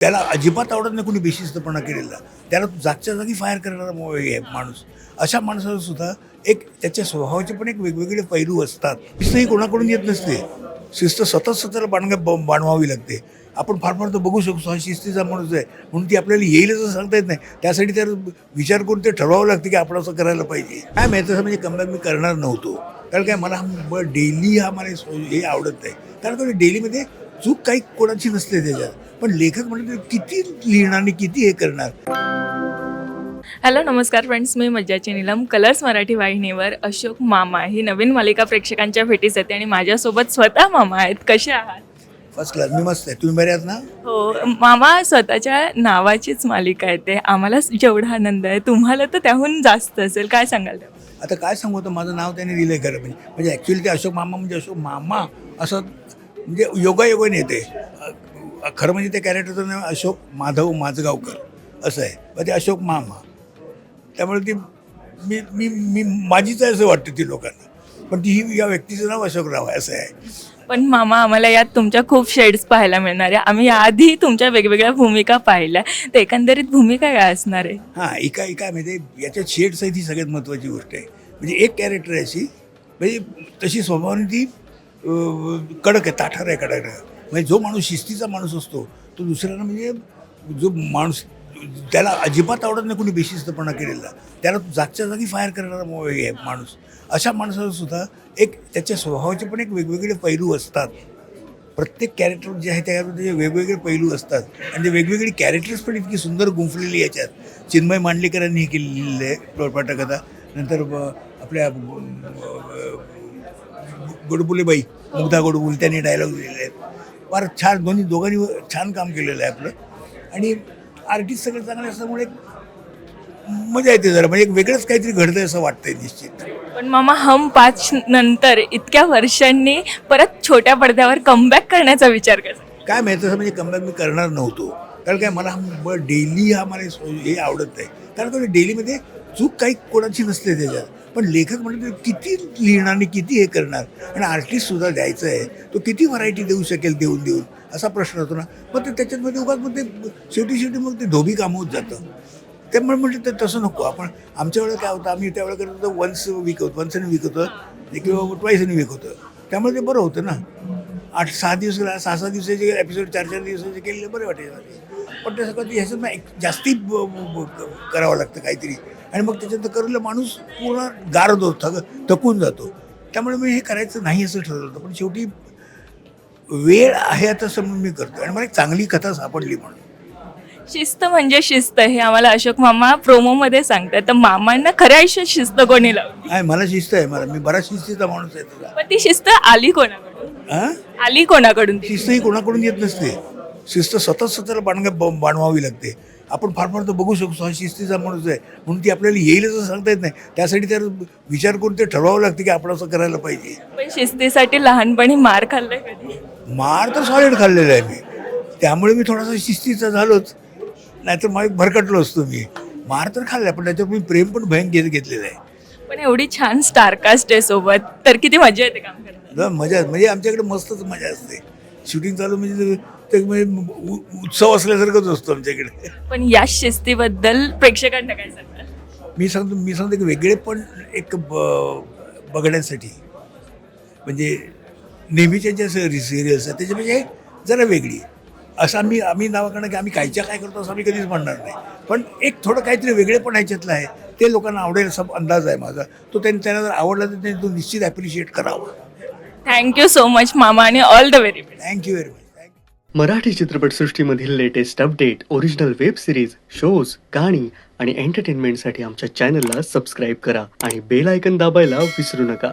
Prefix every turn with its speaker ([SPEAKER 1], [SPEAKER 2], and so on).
[SPEAKER 1] त्याला अजिबात आवडत नाही कोणी बेशिस्तपणा केलेला. त्याला जागच्या जागी फायर करणारा हे आहे माणूस. अशा माणसाला सुद्धा एक त्याच्या स्वभावाचे पण एक वेगवेगळे पैलू असतात. शिस्त ही कोणाकडून येत नसते. शिस्त सतत सतत बाणगा ब- लागते. आपण फार फार तर बघू शकतो हा शिस्तीचा माणूस आहे. म्हणून ती आपल्याला येईल असं सांगता येत नाही. त्यासाठी तर विचार करून ते ठरवावं लागते की आपण असं करायला पाहिजे. काय माहिती असं म्हणजे कमबॅक मी करणार नव्हतो. कारण काय मला डेली हा मला सो- हे आवडत नाही. कारण डेलीमध्ये चूक काही कोणाची नसते त्याच्यात. पण लेखक म्हणजे किती लिहिणार आणि किती हे करणार?
[SPEAKER 2] हॅलो नमस्कार फ्रेंड्स. मी मज्जाची नीलम कलर्स मराठी वाहिनीवर अशोक मामा. ही नवीन मालिका प्रेक्षकांच्या भेटीस येते आणि माझ्यासोबत स्वतः मामा आहेत. कसे आहात?
[SPEAKER 1] फर्स्ट क्लास मी मस्त आहे. तुम्ही बरे आहात ना?
[SPEAKER 2] हो मामा स्वतःच्या नावाचीच मालिका आहे ते आम्हाला जेवढा आनंद आहे तुम्हाला तर त्याहून जास्त असेल. काय सांगाल?
[SPEAKER 1] आता काय सांगू? आता माझं नाव त्याने दिलं आहे खरं म्हणजे. म्हणजे ॲक्च्युली ते अशोक मामा म्हणजे अशोक मामा असं म्हणजे योगायोगाने येते. खरं म्हणजे त्या कॅरेक्टरचं नाव अशोक माधव माझगावकर असं आहे. मग ते अशोक मामा. त्यामुळे ती मी मी मी माझीच आहे असं वाटतं ती लोकांना. पण ती ही या व्यक्तीचं नाव अशोकराव आहे. असं आहे.
[SPEAKER 2] पण मामा आम्हाला यात तुमच्या खूप शेड्स पाहायला मिळणार आहे. आम्ही याआधी तुमच्या वेगवेगळ्या भूमिका पाहिल्या. तर एकंदरीत भूमिका काय असणार आहे?
[SPEAKER 1] हां एका एका म्हणजे याच्यात शेड्स आहे ती सगळ्यात महत्त्वाची गोष्ट आहे. म्हणजे एक कॅरेक्टर अशी. म्हणजे तशी स्वभावाने ती कडक आहे ताठार आहे कडक आहे. म्हणजे जो माणूस शिस्तीचा माणूस असतो तो दुसऱ्याला म्हणजे जो माणूस त्याला अजिबात आवडत नाही कोणी बेशिस्तपणा केलेला. त्याला जागच्या जागी फायर करणारा आहे माणूस. अशा माणसाला सुद्धा एक त्याच्या स्वभावाचे पण एक वेगवेगळे पैलू असतात. प्रत्येक कॅरेक्टर जे आहे त्याच्यामध्ये वेगवेगळे पैलू असतात. आणि ते वेगवेगळी कॅरेक्टर्स पण इतकी सुंदर गुंफलेली याच्यात. चिन्मय मांडलेकरांनी हे केलेलं आहे प्रोपाटा नंतर आपल्या गोडबुलेबाई मुग्धा गोडबुल त्यांनी डायलॉग दिलेले आहेत फार छान दोन्ही दोघांनी छान काम केलेलं आहे आपलं. आणि आर्टिस्ट सगळे चांगले असल्यामुळे मजा येते जरा म्हणजे एक वेगळंच काहीतरी घडतंय असं वाटतंय निश्चित.
[SPEAKER 2] पण मामा हम पाच नंतर इतक्या वर्षांनी परत छोट्या पडद्यावर कमबॅक करण्याचा विचार कसा
[SPEAKER 1] काय माहिती तसं म्हणजे कमबॅक मी करणार नव्हतो. कारण काय मला हा डेली हा मला हे आवडत नाही. कारण डेलीमध्ये चूक काही कोणाची नसते त्याच्यात. पण लेखक म्हणजे किती लिहिणार आणि किती हे करणार? आणि आर्टिस्ट सुद्धा द्यायचं आहे. तो किती व्हरायटी देऊ शकेल देऊन देऊन? असा प्रश्न होतो ना. मग ते त्याच्यामध्ये उगाच मग ते शेवटी शेवटी मग ते धोबी काम होत जातं. त्यामुळे म्हटलं म्हणजे तर तसं नको. आपण आमच्या वेळेला काय होतं? आम्ही त्यावेळेला करत होतो वन्स वीक होतं विकतो वीक होतं. किंवा ट्वाईसने वीक होतं. त्यामुळे ते बरं होतं ना. आठ सहा दिवस सहा सहा दिवसाचे एपिसोड चार चार दिवसाचे केलेले बरे वाटायचे. पण ते सगळं ना एक जास्ती करावं लागतं काहीतरी. आणि मग त्याच्यात करूला माणूस पूर्ण गारद होतो थक थकून जातो. त्यामुळे मी हे करायचं नाही असं ठरवलं होतं पण शेवटी वेळ आहे आता समजून मी करतो आणि मला एक चांगली कथा सापडली म्हणून.
[SPEAKER 2] शिस्त म्हणजे शिस्त हे आम्हाला अशोक मामा प्रोमोमध्ये सांगतात तर मामांना खऱ्या आयुष्यात शिस्त कोणी लावली?
[SPEAKER 1] मला शिस्त आहे मला. मी बराच शिस्तीचा माणूस आहे तुझा.
[SPEAKER 2] पण ती शिस्त आली कोणाकडून?
[SPEAKER 1] हां
[SPEAKER 2] आली कोणाकडून ती?
[SPEAKER 1] शिस्त ही कोणाकडून येत नसते. शिस्त सतत सतत बाणगा ब- बाणवावी लागते. आपण फार फार तर बघू शकतो हा शिस्तीचा माणूस आहे. म्हणून ती आपल्याला येईल असं सांगता येत नाही. त्यासाठी तर विचार करून ते ठरवावं लागतं की आपण असं करायला पाहिजे.
[SPEAKER 2] पण शिस्तीसाठी लहानपणी मार खाल्लाय कधी?
[SPEAKER 1] मार तर सॉलिड खाल्लेला आहे मी. त्यामुळे मी थोडासा शिस्तीचा झालोच. नाहीतर मग भरकटलो असतो मी. मार तर खाल्ला पण त्याच्यावर मी प्रेम पण भयंकर घेत घेतलेलं आहे.
[SPEAKER 2] पण एवढी छान स्टारकास्ट आहे सोबत तर किती मजा येते काम
[SPEAKER 1] जरा मजा म्हणजे आमच्याकडे मस्तच मजा असते. शूटिंग चालू म्हणजे ते म्हणजे उत्सव असल्यासारखंच असतो आमच्याकडे
[SPEAKER 2] पण या शिस्तीबद्दल प्रेक्षकांना काय सांगणार?
[SPEAKER 1] मी सांगतो मी सांगतो की वेगळे पण एक बघण्यासाठी. म्हणजे नेहमीच्या ज्या सिरियल्स आहेत त्याच्यापेक्षा जरा वेगळी. असं आम्ही आम्ही नावाकडं की आम्ही कायच्या काय करतो असं आम्ही कधीच म्हणणार नाही. पण एक थोडं काहीतरी वेगळे पण ह्याच्यातलं आहे. ते लोकांना आवडेल असा अंदाज आहे माझा. तो त्यांनी त्यांना जर आवडला तर त्यांनी तो निश्चित ॲप्रिशिएट करावा.
[SPEAKER 2] थँक्यू सो मच मामा आणि all the very best
[SPEAKER 1] thank you very much
[SPEAKER 3] Marathi चित्रपटसृष्टीमधील latest update original web series shows गाणी आणि एंटरटेनमेंटसाठी आमच्या चॅनलला सबस्क्राईब करा आणि बेल आयकन दाबायला विसरू नका.